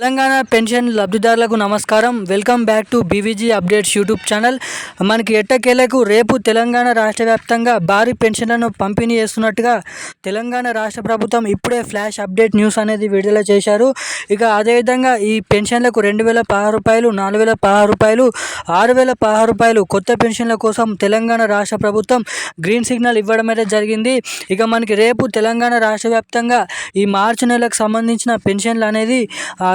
Telangana pension లబ్ధిదారులకు నమస్కారం. Welcome back to BVG updates YouTube channel. మనకి ఎట్టకేలకు రేపు తెలంగాణ రాష్ట్ర వ్యాప్తంగా భారీ పెన్షన్లను పంపిణీ చేస్తున్నట్టుగా తెలంగాణ రాష్ట్ర ప్రభుత్వం ఇప్పుడే ఫ్లాష్ అప్డేట్ న్యూస్ అనేది విడుదల చేశారు. ఇక అదేవిధంగా ఈ పెన్షన్లకు రెండు వేల పదహారు రూపాయలు నాలుగు వేల పదహారు రూపాయలు ఆరు వేల పదహారు రూపాయలు కొత్త పెన్షన్ల కోసం తెలంగాణ రాష్ట్ర ప్రభుత్వం గ్రీన్ సిగ్నల్ ఇవ్వడం అయితే జరిగింది. ఇక మనకి రేపు తెలంగాణ రాష్ట్ర వ్యాప్తంగా ఈ మార్చి నెలకు సంబంధించిన పెన్షన్లు అనేది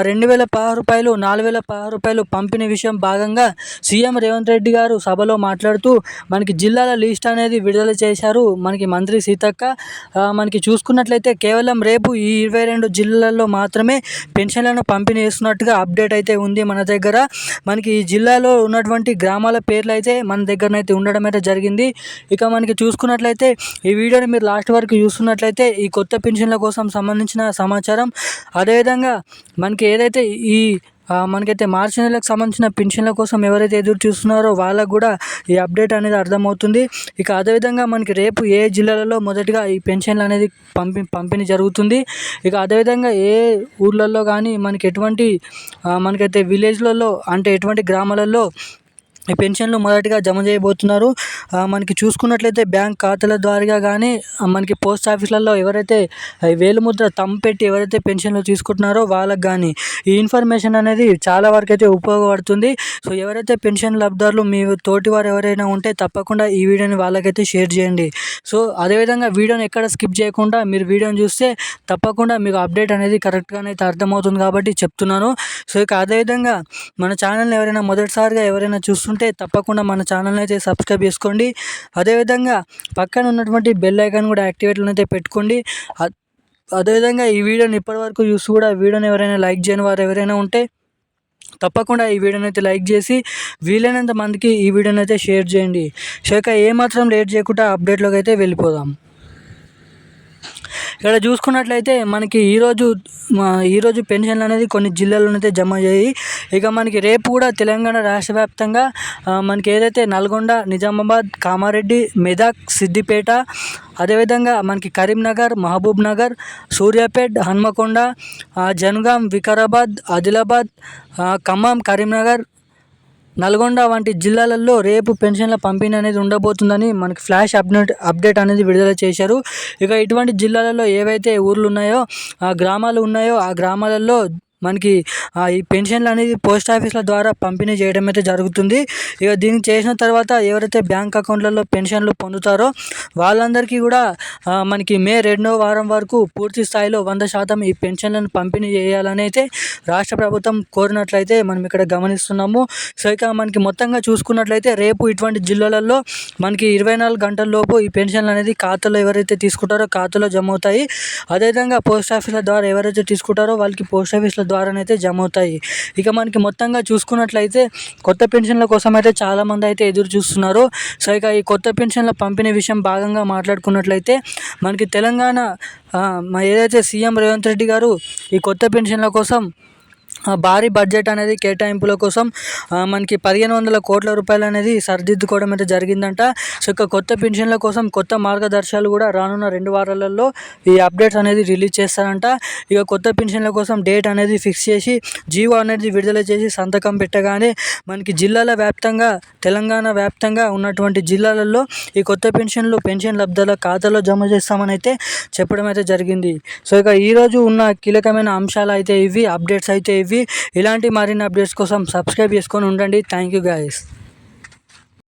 రెండు వేల పదహారు రూపాయలు నాలుగు వేల పదహారు రూపాయలు పంపిణీ విషయం భాగంగా సీఎం రేవంత్ రెడ్డి గారు సభలో మాట్లాడుతూ మనకి జిల్లాల లిస్ట్ అనేది విడుదల చేశారు. మనకి మంత్రి సీతక్క మనకి చూసుకున్నట్లయితే కేవలం రేపు ఈ ఇరవై రెండు జిల్లాల్లో మాత్రమే పెన్షన్లను పంపిణీ చేస్తున్నట్టుగా అప్డేట్ అయితే ఉంది మన దగ్గర. మనకి ఈ జిల్లాలో ఉన్నటువంటి గ్రామాల పేర్లు అయితే మన దగ్గరనైతే ఉండడం అయితే జరిగింది. ఇక మనకి చూసుకున్నట్లయితే ఈ వీడియోని మీరు లాస్ట్ వరకు చూస్తున్నట్లయితే ఈ కొత్త పెన్షన్ల కోసం సంబంధించిన సమాచారం. అదేవిధంగా మనకి ఏదైతే ఈ మనకైతే మార్చి నెలకు సంబంధించిన పెన్షన్ల కోసం ఎవరైతే ఎదురు చూస్తున్నారో వాళ్ళకు కూడా ఈ అప్డేట్ అనేది అర్థమవుతుంది. ఇక అదేవిధంగా మనకి రేపు ఏ జిల్లాలలో మొదటిగా ఈ పెన్షన్లు అనేది పంపి పంపిణీ జరుగుతుంది. ఇక అదేవిధంగా ఏ ఊర్లలో కానీ మనకి ఎటువంటి మనకైతే విలేజ్లలో అంటే ఎటువంటి గ్రామాలలో ఈ పెన్షన్లు మొదటిగా జమ చేయబోతున్నారు. మనకి చూసుకున్నట్లయితే బ్యాంక్ ఖాతాల ద్వారా కానీ మనకి పోస్ట్ ఆఫీసులలో ఎవరైతే వేలుముద్ర తమ్ పెట్టి ఎవరైతే పెన్షన్లు తీసుకుంటున్నారో వాళ్ళకి కానీ ఈ ఇన్ఫర్మేషన్ అనేది చాలా వరకు అయితే ఉపయోగపడుతుంది. సో ఎవరైతే పెన్షన్ లబ్ధారులు మీ తోటి వారు ఎవరైనా ఉంటే తప్పకుండా ఈ వీడియోని వాళ్ళకైతే షేర్ చేయండి. సో అదేవిధంగా వీడియోని ఎక్కడ స్కిప్ చేయకుండా మీరు వీడియోని చూస్తే తప్పకుండా మీకు అప్డేట్ అనేది కరెక్ట్గానే అయితే అర్థమవుతుంది కాబట్టి చెప్తున్నాను. సో ఇక అదేవిధంగా మన ఛానల్ని ఎవరైనా మొదటిసారిగా ఎవరైనా చూస్తుంటే ఉంటే తప్పకుండా మన ఛానల్ని అయితే సబ్స్క్రైబ్ చేసుకోండి. అదేవిధంగా పక్కన ఉన్నటువంటి బెల్ ఐకాన్ కూడా యాక్టివేట్లో అయితే పెట్టుకోండి. అదేవిధంగా ఈ వీడియోని ఇప్పటివరకు చూసి కూడా వీడియోని ఎవరైనా లైక్ చేయని వారు ఎవరైనా ఉంటే తప్పకుండా ఈ వీడియోని అయితే లైక్ చేసి వీలైనంత మందికి ఈ వీడియోని అయితే షేర్ చేయండి. షేక ఏమాత్రం లేట్ చేయకుండా అప్డేట్లోకి అయితే వెళ్ళిపోదాం. ఇక్కడ చూసుకున్నట్లయితే మనకి ఈరోజు ఈరోజు పెన్షన్లు అనేది కొన్ని జిల్లాలోనైతే జమ అయ్యాయి. ఇక మనకి రేపు కూడా తెలంగాణ రాష్ట్ర వ్యాప్తంగా మనకి ఏదైతే నల్గొండ నిజామాబాద్ కామారెడ్డి మెదక్ సిద్దిపేట అదేవిధంగా మనకి కరీంనగర్ మహబూబ్ నగర్ సూర్యాపేట్ హన్మకొండ జనగాం వికారాబాద్ ఆదిలాబాద్ ఖమ్మం కరీంనగర్ నల్గొండ వంటి జిల్లాలలో రేపు పెన్షన్ల పంపిణీ అనేది ఉండబోతుందని మనకి ఫ్లాష్ అప్డేట్ అప్డేట్ అనేది విడుదల చేశారు. ఇక ఇటువంటి జిల్లాలలో ఏవైతే ఊర్లు ఉన్నాయో ఆ గ్రామాలు ఉన్నాయో ఆ గ్రామాలలో మనకి ఈ పెన్షన్లు అనేది పోస్ట్ ఆఫీస్ల ద్వారా పంపిణీ చేయడం అయితే జరుగుతుంది. ఇక దీన్ని చేసిన తర్వాత ఎవరైతే బ్యాంక్ అకౌంట్లలో పెన్షన్లు పొందుతారో వాళ్ళందరికీ కూడా మనకి మే రెండో వారం వరకు పూర్తి స్థాయిలో వంద శాతం ఈ పెన్షన్లను పంపిణీ చేయాలని అయితే రాష్ట్ర ప్రభుత్వం కోరినట్లయితే మనం ఇక్కడ గమనిస్తున్నాము. సో ఇక మనకి మొత్తంగా చూసుకున్నట్లయితే రేపు ఇటువంటి జిల్లాలలో మనకి ఇరవై నాలుగు గంటల లోపు ఈ పెన్షన్లు అనేది ఖాతాలో ఎవరైతే తీసుకుంటారో ఖాతాలో జమ అవుతాయి. అదేవిధంగా పోస్ట్ ఆఫీసుల ద్వారా ఎవరైతే తీసుకుంటారో వాళ్ళకి పోస్ట్ ఆఫీస్ల ద్వారానైతే జమ అవుతాయి ఇక మనకి మొత్తంగా చూసుకున్నట్లయితే కొత్త పెన్షన్ల కోసం అయితే చాలామంది అయితే ఎదురు చూస్తున్నారు. సో ఇక ఈ కొత్త పెన్షన్ల పంపిణీ విషయం భాగంగా మాట్లాడుకున్నట్లయితే మనకి తెలంగాణ ఏదైతే సీఎం రేవంత్ రెడ్డి గారు ఈ కొత్త పెన్షన్ల కోసం భారీ బడ్జెట్ అనేది కేటాయింపుల కోసం మనకి పదిహేను వందల కోట్ల రూపాయలు అనేది సరిదిద్దుకోవడం అయితే జరిగిందంట. సో ఇక కొత్త పెన్షన్ల కోసం కొత్త మార్గదర్శకాలు కూడా రానున్న రెండు వారాలలో ఈ అప్డేట్స్ అనేది రిలీజ్ చేస్తారంట. ఇక కొత్త పెన్షన్ల కోసం డేట్ అనేది ఫిక్స్ చేసి జీవో అనేది విడుదల చేసి సంతకం పెట్టగానే మనకి జిల్లాల వ్యాప్తంగా తెలంగాణ వ్యాప్తంగా ఉన్నటువంటి జిల్లాలలో ఈ కొత్త పెన్షన్లు పెన్షన్ లబ్ధాల ఖాతాలో జమ చేస్తామని అయితే చెప్పడం అయితే జరిగింది. సో ఇక ఈరోజు ఉన్న కీలకమైన అంశాలు అయితే ఇవి అప్డేట్స్ అయితే ఇవి. ఇవి ఇలాంటి మరిన్ని అప్డేట్స్ కోసం సబ్స్క్రైబ్ చేసుకొని ఉండండి. Thank you guys